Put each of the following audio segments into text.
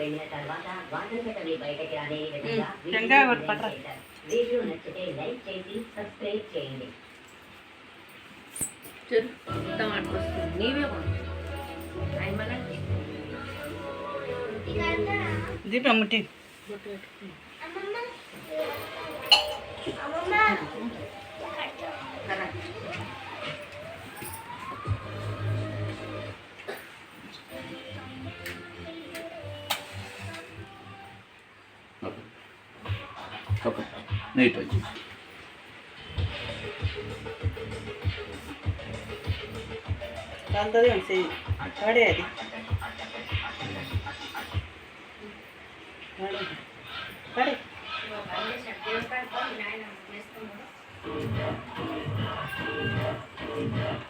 వెళ్ళిన తర్వాత బయటకి రాని విధంగా. వీడియో నచ్చితే లైక్ చేసి సబ్స్క్రైబ్ చేయండి. దీపం ముట్టి. పెట్టుకో. ఓకే నీట్ వచ్చి కాలుతుంది చెయ్యి పడే అది పడే. పడే ఏం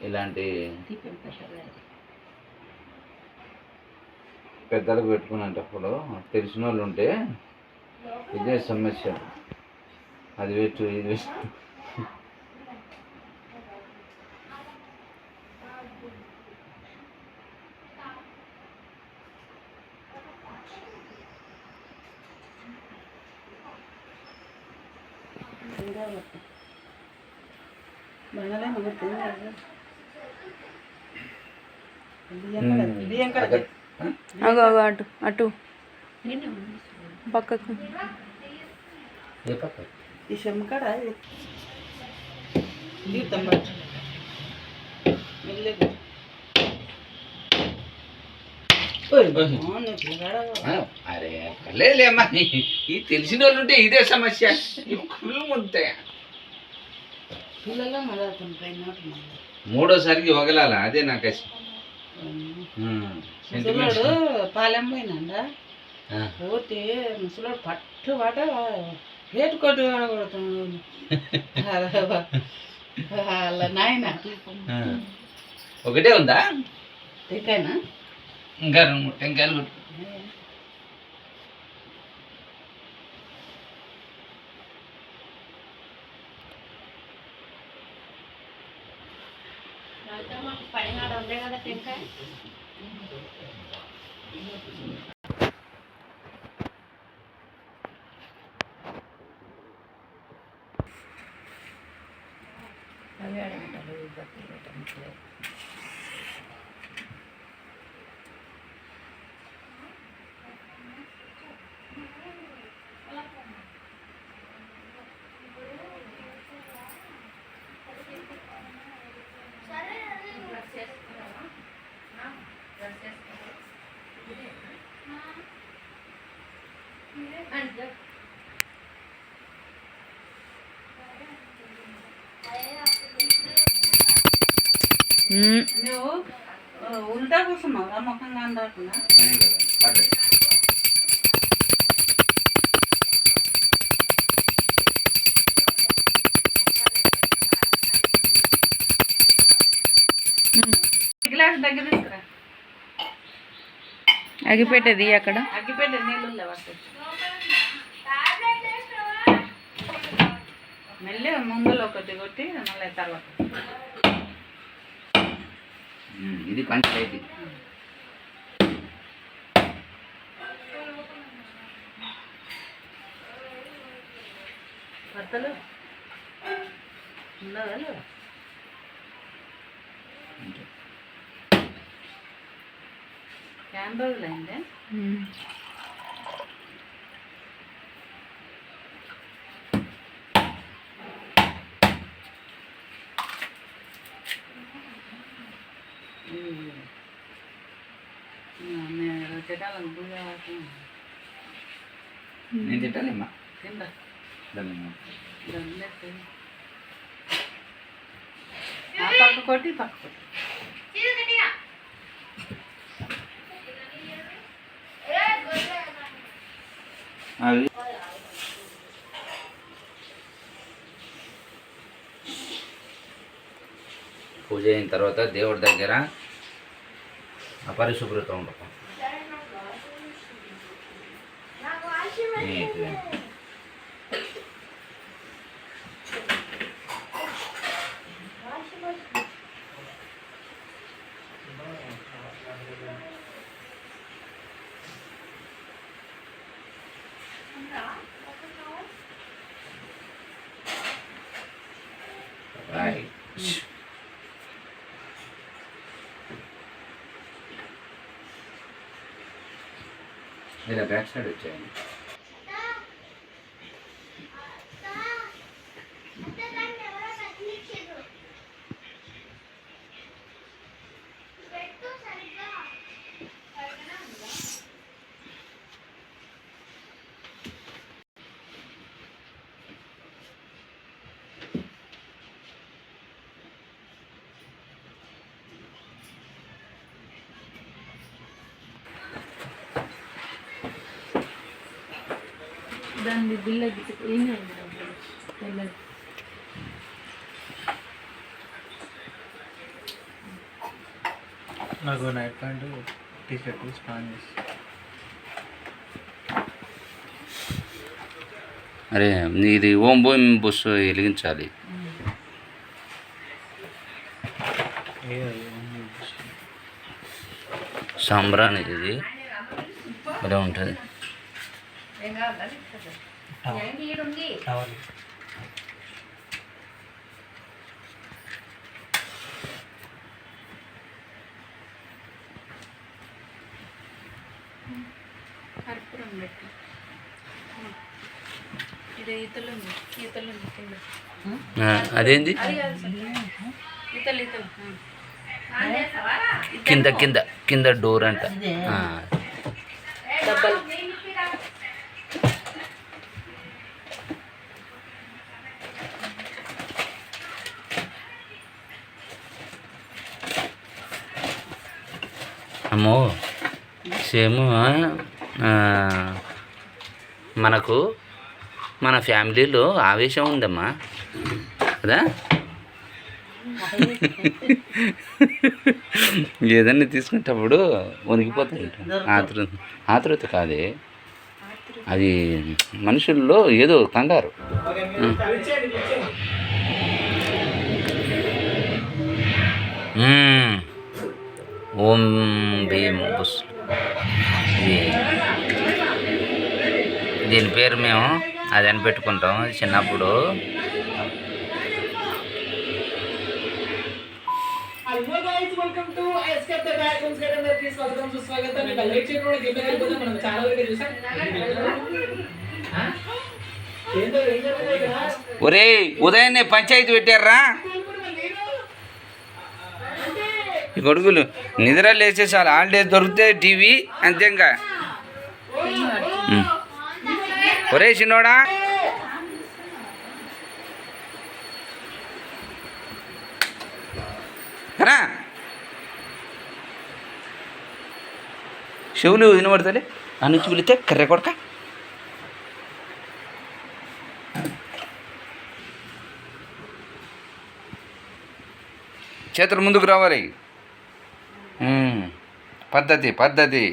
ఇలాంటి. పెద్దలకు పెట్టుకునేటప్పుడు తెలిసిన వాళ్ళు ఉంటే ఇదే సమస్య అది పెట్టు ఇది పెట్టు ఇంకా పెట్టు. బంగాళే ముగ్గురు బియ్యం కడ బియ్యం కడ అక్కడ- అగో అగో అటు అటు. పక్కకు. ఏ పక్క? ఈ చెమ్మ కాడ దీపం పట్టు మెల్లగా. ఓయ్, ఆ, నువ్వు పిల్లగాడా? ఆ, అరే లేదమ్మా ఈ తెలిసిన వాళ్ళు ఉంటే ఇదే సమస్య. ఫుల్ ముంతాయి? పిల్లలు మొదలుతుంది పైన నోటి మీద. మూడోసారికి వగలాల? అదే నాకు అసి ముసలోడు పాలెం పోయినండా? పోతే ముసలోడు పట్టు పాట రేటు కొట్టు కొడుతున్నాడు. నాయన ఒకటే ఉందా? తెక్కైనా ఇంకా రెండు మూడు టెంకాయలు కొట్టు. ఉల్టా. గ్లాస్ దగ్గర తీసుకురా. అగిపెట్టేది అక్కడ? అగ్గిపెట్టే నీళ్ళు మెల్లి ముందులో ఒకటి కొట్టి మళ్ళీ తర్వాత. ఇది పంచాయతీ భర్తలు లేదా? ఎన్ని రోజులైందే నేను వాడుతున్నాను నేను తింటానేమ్మా. ఆ పక్క కొట్టి ఈ పక్క కొట్టి. అవి పూజ అయిన తర్వాత దేవుడి దగ్గర అపరిశుభ్రత ఉండటం பண்ணிட்டுறேன் Right. Did a backside change? దాన్ని బిల్ల ఏం అయింది తెల్లది నాకు నైట్ ప్యాంట్ టీ షర్ట్ స్పాంజెస్ అరే ఇది ఓం భూమి బస్సు వెలిగించాలి. ఏ అది ఉంది. సాంబ్రాణి టవల్ కర్పూరం పెట్టు. ఇది ఈతలు ఉంది. ఈతలు ఉంది అదేంది? ఈతలు ఈతలు. కింద కింద కింద డోర్ అంట ఆ. డబ్బలు అమ్మో సేమ్ మనకు మన ఫ్యామిలీలో ఆవేశం ఉందమ్మా. కదా? ఏదన్నా తీసుకునేటప్పుడు వణికిపోతాయి. ఆతృత ఆతృత కాదే. అది మనుషుల్లో ఏదో కంగారు. మ్మ్. ఓం భీం బుస్ ఇది. దీని పేరు మేము అది అని పెట్టుకుంటాం చిన్నప్పుడు. ఒరే ఉదయాన్నే పంచాయతీ పెట్టారా? ఈ కొడుకులు. నిద్ర లేచేసారు హాలిడేస్ దొరికితే టీవీ అంతే ఇంకా ఒరే చిన్నోడా. రా చెవులు వినబడతలే? ఆ నుంచి పిలితే కర్రె కొడక. చేతులు ముందుకు రావాలి. పద్ధతి పద్ధతి.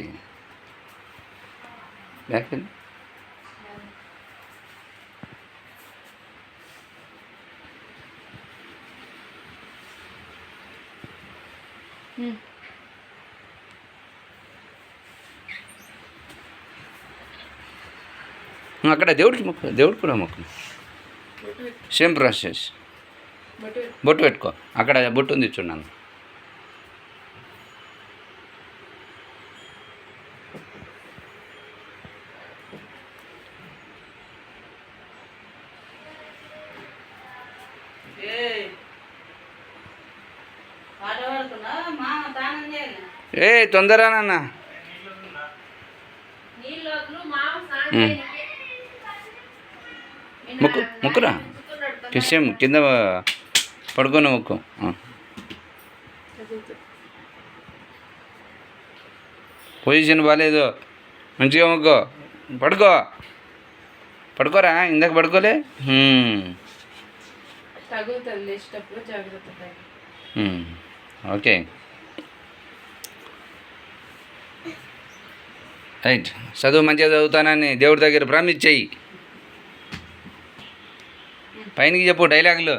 అక్కడ దేవుడికి మొక్కు దేవుడికి కూడా మొక్కు. Same process. బొట్టు పెట్టుకో. అక్కడ బొట్టు ఉంది చూడండి పాట పాడుతున్నా మా దానం చేయాలి ఏ తొందరనన్న. మొక్కు మొక్కురా. సేమ్ కింద పడుకొని మొక్కు. పొజిషన్ బాగాలేదు మంచిగా మొక్కో. పడుకో. పడుకోరా ఇందాక పడుకోలే. ఓకే. రైట్. చదువు మంచిగా చదువుతానని దేవుడి దగ్గర ప్రామిస్ చెయ్యి పైనకి చెప్పు డైలాగులు.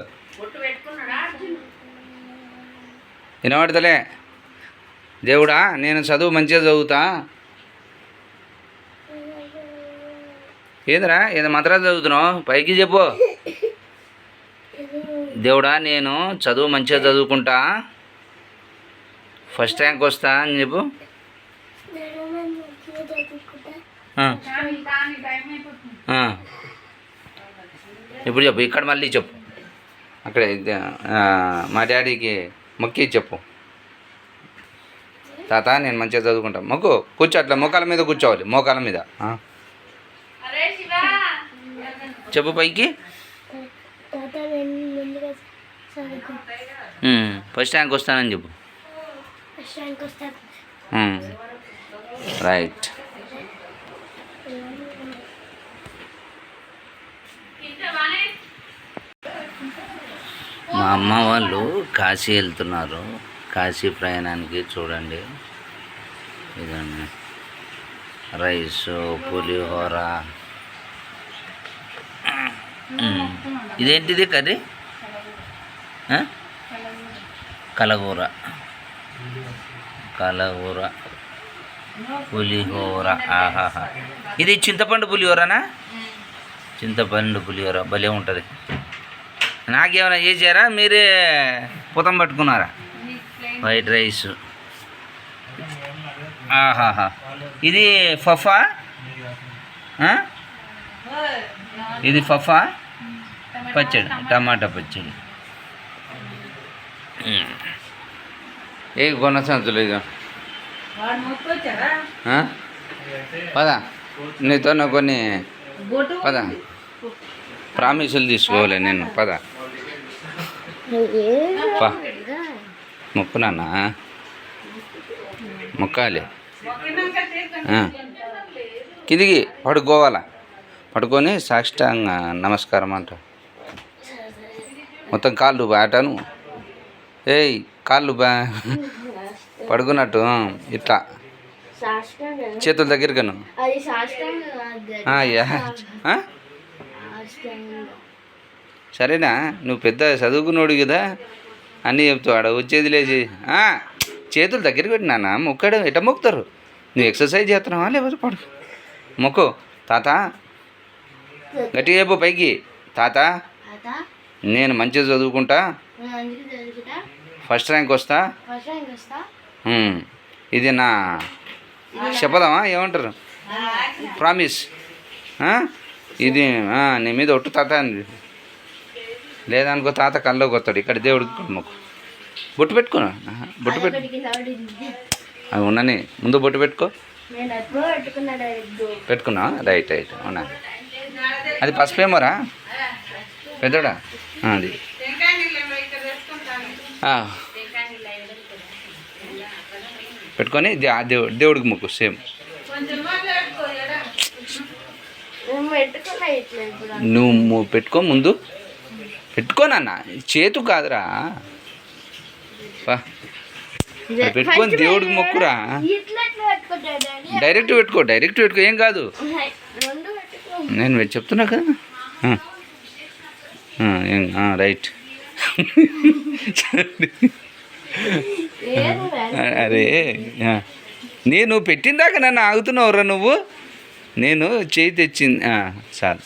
వినబడతలే. దేవుడా నేను చదువు మంచిగా చదువుతా. ఏందిరా ఏదో మంత్రాలు చదువుతున్నావు? పైకి చెప్పు. దేవుడా నేను చదువు మంచిగా చదువుకుంటా. ఫస్ట్ ర్యాంక్ వస్తా అని చెప్పు ఆ, కానీ కానీ టైం అయిపోతుంది ఆ. ఇప్పుడు చెప్పు ఇక్కడ మళ్ళీ చెప్పు. అక్కడ మా డాడీకి మొక్కి చెప్పు. తాత నేను మంచిగా చదువుకుంటా. మొక్కు కూర్చో అట్లా మోకాల మీద కూర్చోవాలి మోకాల మీద. చెప్పు పైకి. ఫస్ట్ ర్యాంక్ వస్తానని చెప్పు. రైట్. మా అమ్మ వాళ్ళు కాశీ వెళ్తున్నారు. కాశీ ప్రయాణానికి చూడండి. ఇదండి రైస్ పులిహోర. ఇదేంటిది కర్రీ? కలగూర. కలగూర. పులిహోర. ఆహాహా. ఇది చింతపండు పులిహోరనా? చింతపండు పులిహోర. భలే ఉంటుంది. నాకేమైనా చేశారా? మీరే పుతం పట్టుకున్నారా? వైట్ రైస్ ఆహాహా. ఇది ఫఫా? ఇది ఫఫా? పచ్చడి. టమాటా పచ్చడి. ఏ కొన్న సంచులు ఇది పదా. నీతో కొన్ని పదా. ప్రామిసులు తీసుకోవాలి నేను. పదా. మొక్కు నాన్న. మొక్కాలి. కిందికి పడుకోవాలా? పడుకొని సాష్టాంగ నమస్కారం అంట. మొత్తం కాళ్ళు బాటను. ఏయ్ కాళ్ళు బా. పడుకున్నట్టు ఇట్లా. చేతుల దగ్గరగాను అది సాష్టాంగ కాదు. ఆ, యా. ఆ? సాష్టాంగ. సరేనా? నువ్వు పెద్ద చదువుకున్నాడు కదా? అన్నీ చెప్తావు ఆడ వచ్చేది లేచి చేతులు దగ్గరికి పెట్టినా మొక్కడం ఎట్ట మొక్కుతారు? నువ్వు ఎక్సర్సైజ్ చేస్తున్నావా లేకపోతే పడు మొక్కు తాత. గట్టిగా చెప్పు పైకి. తాత. నేను మంచిగా చదువుకుంటా? ఫస్ట్ ర్యాంక్ వస్తా? ఇది నా చెప్పదామా? ఏమంటారు? ప్రామిస్? ఇది నీ మీద ఒట్టు తాత అని లేదనుకో తాత కల్లోకి వస్తాడు ఇక్కడ దేవుడికి మొక్కు బొట్టు పెట్టుకున్నా బొట్టు పెట్టు అవి ఉన్నని. ముందు బొట్టు పెట్టుకో. పెట్టుకున్నా? Right right. అవునా? అది పసుపేమోరా పెద్దోడా? అది. పెట్టుకొని దేవుడు దేవుడికి మొక్కు సేమ్. నువ్వు పెట్టుకో ముందు. పెట్టుకోనన్న చేతు కాదురా. పెట్టుకొని దేవుడికి మొక్కురా. డైరెక్ట్ పెట్టుకో డైరెక్ట్ పెట్టుకో. ఏం కాదు. నేను చెప్తున్నా కదా. రైట్. అరే. నేను పెట్టిందాక నన్ను ఆగుతున్నావురా నువ్వు? నేను చేయి తెచ్చింది చాలు.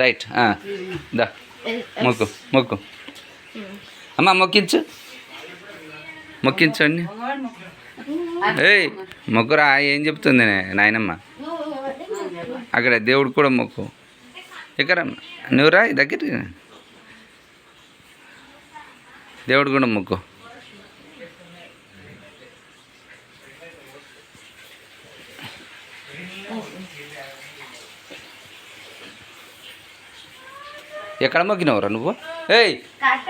రైట్ దా. మొక్కు మొక్కు. అమ్మ మొక్కించు. మొక్కించండి. ఏయ్ మొక్కురా ఏం చెప్తుంది నాయనమ్మ? అక్కడ దేవుడు కూడా మొక్కు. ఇక్కడ నువ్వురా దగ్గర దేవుడు కూడా మొక్కు. ఎక్కడ మొక్కినవరా నువ్వు? ఏయ్! కట్ట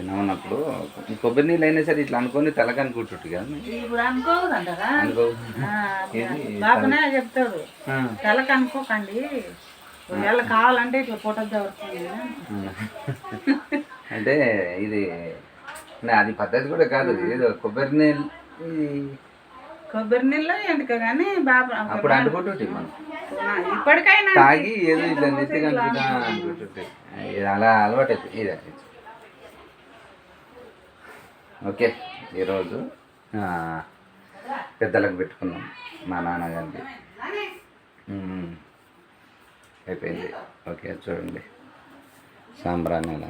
చిన్న ఉన్నప్పుడు కొబ్బరి నీళ్ళు అయినా సరే ఇట్లా అనుకొని తలకి అనుకుంటుంటు కదా ఇప్పుడు అనుకోవద్దంటారా చెప్తాడు. తలకు అనుకోకండి. ఒకవేళ కావాలంటే ఇట్లా ఫోటో దొరుకుతుంది అంటే ఇది అది పద్ధతి కూడా కాదు. ఏదో కొబ్బరి నీళ్ళు కొబ్బరి నీళ్ళు ఎందుకు కానీ బాబు అప్పుడు అనుకుంటుంటే మనం. ఇప్పటికైనా తాగి ఏదో ఇట్లా నెత్తి ఇది అలా అలవాటు ఇది ఓకే ఈరోజు పెద్దలకు పెట్టుకున్నాం మా నాన్నగారి అయిపోయింది. ఓకే చూడండి. సాంబ్రాణి అలా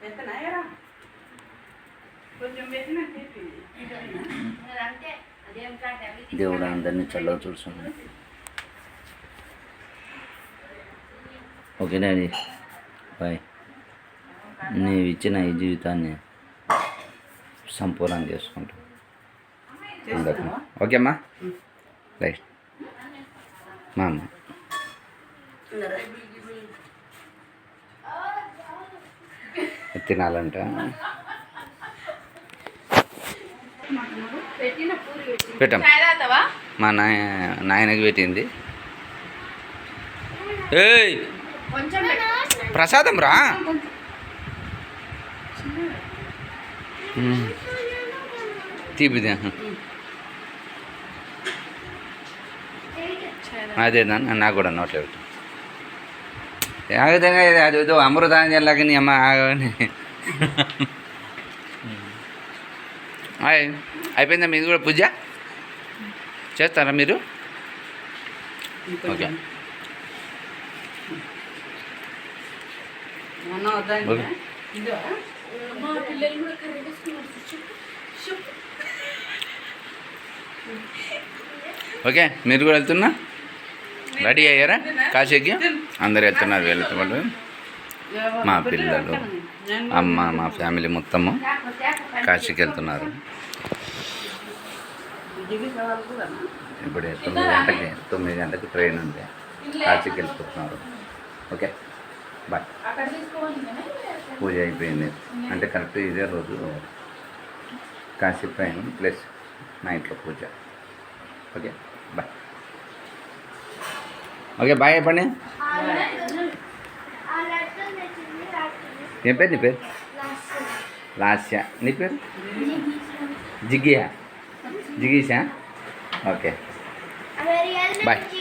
పెట్టనా ఏరా? కొంచెం పెట్టినా చెప్పి అంతే అదేం కాదు అవి దేవుడు అందరినీ చల్లగా చూస్తుంది ఓకే డాడీ బాయ్. నీవు ఇచ్చిన ఈ జీవితాన్ని సంపూర్ణం చేసుకుంటాం అందరినీ ఓకేమ్మా? రైట్. మా అమ్మ. తినాలంట. పెట్టాం. మా నాయ నాయనకి పెట్టింది. ఏయ్! ప్రసాదం రా. తీపిది అదే నాకు కూడా నోట్లో పెట్టు. ఆగుతంగా అది అమృతాంజన్ లాగా నీ అమ్మ ఆగని అయిపోయిందా మీది కూడా పూజ? చేస్తారా మీరు? ఓకే. ఓకే. మీరు కూడా వెళ్తున్నా? రెడీ అయ్యారా? కాశీకి? అందరు వెళ్తున్నారు వెళ్తున్నారు. మా పిల్లలు. అమ్మ మా ఫ్యామిలీ మొత్తము కాశీకి వెళ్తున్నారు ఇప్పుడు తొమ్మిది గంటకి తొమ్మిది గంటకి ట్రైన్ ఉంది. కాశీకి వెళ్ళిపోతున్నారు ఓకే? బాయ్ పూజ అయిపోయింది. అంటే కరెక్ట్ ఇదే రోజు కాశీ ట్రైన్ ప్లస్ నైట్లో పూజ. ఓకే? బాయ్ ఓకే బాయ్ చెప్పండి ఆ లెటర్ తెచ్చింది రాత్రి ఏం పేరు నీ పేరు లాస్య నీ పేరు జిగియా జిగీషా ఓకే అవి రియల్ Bye.